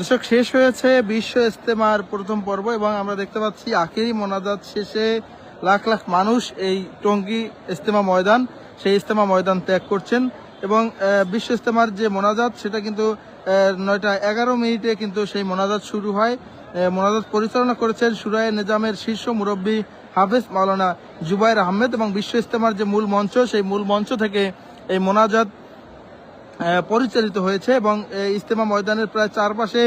দর্শক, শেষ হয়েছে বিশ্ব ইস্তেমার প্রথম পর্ব এবং আমরা দেখতে পাচ্ছি আখেরি মোনাজাত শেষে লাখ লাখ মানুষ এই টঙ্গী ইস্তেমা ময়দান, সেই ইস্তেমা ময়দান ত্যাগ করছেন এবং বিশ্ব ইস্তেমার যে মোনাজাত, সেটা কিন্তু নয়টা এগারো মিনিটে কিন্তু সেই মোনাজাত শুরু হয়। মোনাজাত পরিচালনা করেছেন সুরায় নিজামের শীর্ষ মুরব্বী হাফেজ মাওলানা জুবাইর আহমেদ এবং বিশ্ব ইস্তেমার যে মূল মঞ্চ, সেই মূল মঞ্চ থেকে এই মোনাজাত পরিচালিত হয়েছে এবং ইস্তেমা ময়দানের প্রায় চারপাশে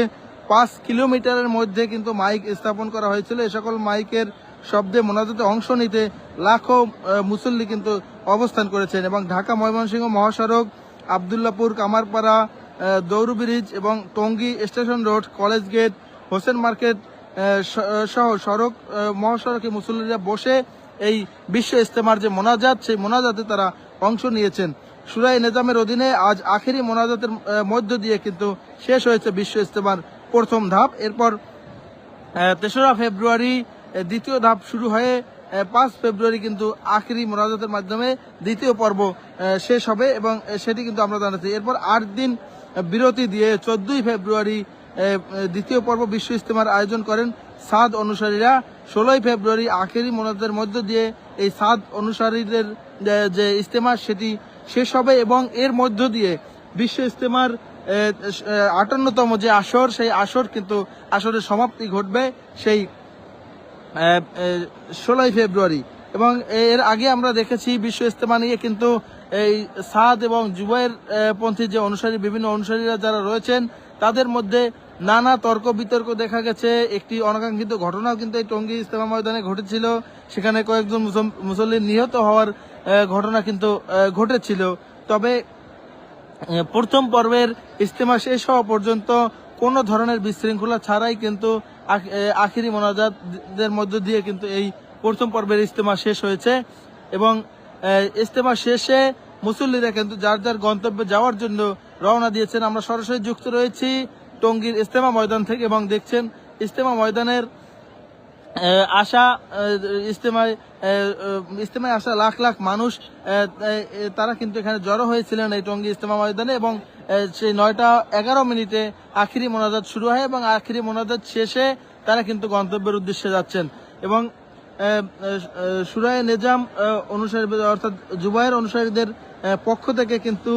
পাঁচ কিলোমিটারের মধ্যে কিন্তু মাইক স্থাপন করা হয়েছিল। এ সকল মাইকের শব্দে মোনাজাতে অংশ নিতে লাখো মুসল্লি কিন্তু অবস্থান করেছেন এবং ঢাকা ময়মনসিংহ মহাসড়ক আবদুল্লাপুর কামারপাড়া আহ, দৌড় ব্রিজ এবং Tongi station road college gate Hossain market সহ সড়ক মহাসড়কে মুসল্লিরা বসে এই বিশ্ব ইস্তেমার যে মোনাজাত সেই মোনাজাতে তারা অংশ নিয়েছেন। সুরাই নিজামের অধীনে আজ আখেরি মোনাজাতের মধ্য দিয়ে কিন্তু শেষ হয়েছে বিশ্ব ইস্তেমার প্রথম ধাপ। এরপর তেসরা ফেব্রুয়ারি দ্বিতীয় ধাপ শুরু হয়ে পাঁচ ফেব্রুয়ারি কিন্তু আখেরি মোনাজাতের মাধ্যমে দ্বিতীয় পর্ব শেষ হবে এবং সেটি কিন্তু আমরা জানাচ্ছি। এরপর আট দিন বিরতি দিয়ে চোদ্দই ফেব্রুয়ারি দ্বিতীয় পর্ব বিশ্ব ইস্তেমার আয়োজন করেন সাদ অনুসারীরা। ষোলোই ফেব্রুয়ারি আখেরি মোনাজাতের মধ্য দিয়ে এই সাদ অনুসারীদের যে- যে ইস্তেমা সেটি শেষ হবে এবং এর মধ্য দিয়ে বিশ্ব ইস্তেমার আটান্নতম যে আসর, সেই আসর কিন্তু আসরের সমাপ্তি ঘটবে সেই ষোলোই ফেব্রুয়ারি। এবং এর আগে আমরা দেখেছি বিশ্ব ইস্তেমা নিয়ে কিন্তু এই সাদ এবং জুবাইর পন্থী যে অনুসারী, বিভিন্ন অনুসারীরা যারা রয়েছেন, তাদের মধ্যে নানা তর্ক বিতর্ক দেখা গেছে। একটি অনাকাঙ্ক্ষিত ঘটনাও কিন্তু এই টঙ্গী ইস্তেমা ময়দানে ঘটেছিল। সেখানে কয়েকজন মুসল- মুসল্লি নিহত হওয়ার ঘটনা কিন্তু ঘটেছিল। তবে প্রথম পর্বের ইজতেমা শেষ হওয়া পর্যন্ত কোনো ধরনের বিশৃঙ্খলা ছাড়াই কিন্তু আখিরি মোনাজাতদের মধ্য দিয়ে কিন্তু এই প্রথম পর্বের ইজতেমা শেষ হয়েছে এবং ইজতেমা শেষে মুসল্লিরা কিন্তু যার যার গন্তব্যে যাওয়ার জন্য রওনা দিয়েছেন। আমরা সরাসরি যুক্ত রয়েছি টঙ্গীর ইজতেমা ময়দান থেকে এবং দেখছেন ইজতেমা ময়দানের আশা আহ, ইস্তেমায় আসা লাখ লাখ মানুষ তারা কিন্তু এখানে জড়ো হয়েছিলেন এই টঙ্গী ইস্তেমা ময়দানে এবং সেই নয়টা এগারো মিনিটে আখিরি মোনাজাত শুরু হয় এবং আখিরি মোনাজাত শেষে তারা কিন্তু গন্তব্যের উদ্দেশ্যে যাচ্ছেন। এবং সুরায় নিজাম অনুসারী অর্থাৎ জুবাইয়ের অনুসারীদের পক্ষ থেকে কিন্তু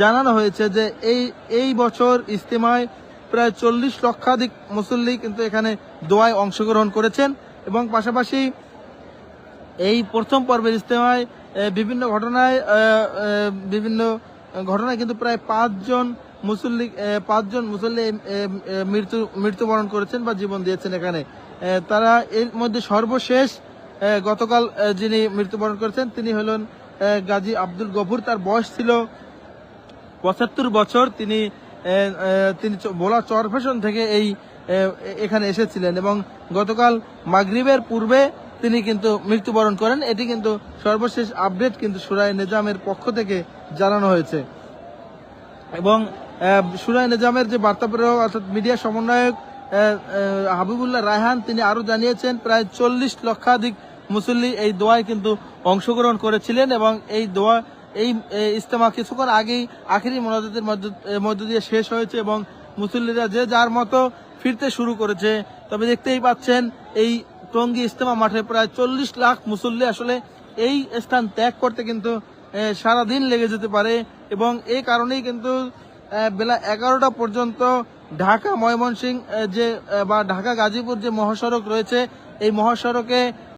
জানানো হয়েছে যে এই এই বছর ইস্তেমায় প্রায় চল্লিশ লক্ষাধিক মুসল্লি কিন্তু এখানে দোয়ায় অংশগ্রহণ করেছেন এবং পাশাপাশি এই প্রথম পর্বের ইস্তেমায় আহ, বিভিন্ন ঘটনায় বিভিন্ন ঘটনায় কিন্তু প্রায় পাঁচজন মুসল্লি পাঁচজন মুসল্লি মৃত্যু মৃত্যুবরণ করেছেন বা জীবন দিয়েছেন এখানে। তারা এর মধ্যে সর্বশেষ গতকাল যিনি মৃত্যুবরণ করেছেন তিনি হলেন গাজী আব্দুল গফুর। তার বয়স ছিল পঁচাত্তর বছর। তিনি তিনি ভোলা চরফেশন থেকে এই এখানে এসেছিলেন এবং গতকাল মাগরিবের পূর্বে তিনি কিন্তু মৃত্যুবরণ করেন। এটি কিন্তু সর্বশেষ আপডেট কিন্তু সুরায় নিজামের পক্ষ থেকে জানানো হয়েছে। এবং সুরায় নিজামের যে বার্তা প্রেরক অর্থাৎ মিডিয়া সমন্বয়ক হাবিবুল্লাহ রায়হান, তিনি আরও জানিয়েছেন, প্রায় চল্লিশ লক্ষাধিক মুসল্লি এই দোয়ায় কিন্তু অংশগ্রহণ করেছিলেন এবং এই দোয়া, এই ইস্তেমা কিছুক্ষণ আগেই আখেরি মোনাজাতের মধ্য দিয়ে শেষ হয়েছে এবং মুসল্লিরা যে যার মতো ফিরতে শুরু করেছে। তবে দেখতেই পাচ্ছেন, এই টঙ্গী ইস্তেমা মাঠে প্রায় চল্লিশ লাখ মুসল্লি আসলে এই স্থান ত্যাগ করতে কিন্তু সারাদিন লেগে যেতে পারে এবং এই কারণেই কিন্তু বেলা এগারোটা পর্যন্ত ঢাকা ময়মনসিং যে বা ঢাকা, গাজীপুর যে মহাসড়ক রয়েছে, এই মহাসড়কে